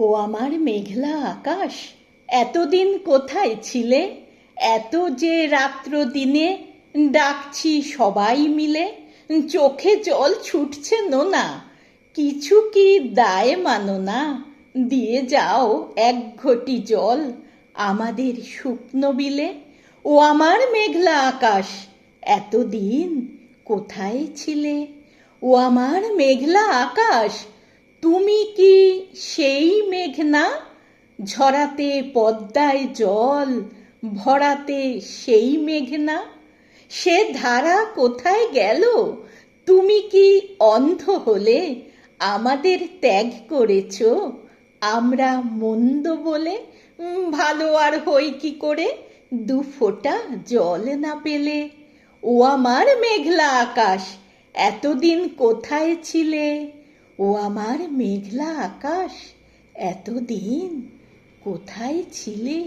ও আমার মেঘলা আকাশ, এতদিন কোথায় ছিলে? এত যে রাত্র দিনে ডাকছি সবাই মিলে, চোখে জল ছুটছে নোনা, কিছু কি দায় মানো না? দিয়ে যাও এক ঘটি জল আমাদের শুকনো বিলে। ও আমার মেঘলা আকাশ, এতদিন কোথায় ছিলে? ও আমার মেঘলা আকাশ তুমি কি সেই মেঘনা? ঝরাতে পদ্মায় জল, ভরাতে সেই মেঘনা? সে ধারা কোথায় গেল? তুমি কি অন্ধ হলে আমাদের ত্যাগ করেছ? আমরা মন্দ বলে? ভালো আর হই কি করে? দু ফোঁটা জল না পেলে? ও আমার মেঘলা আকাশ, এতদিন কোথায় ছিলে? ও আমার মেঘলা আকাশ এতদিন কোথায় ছিলে?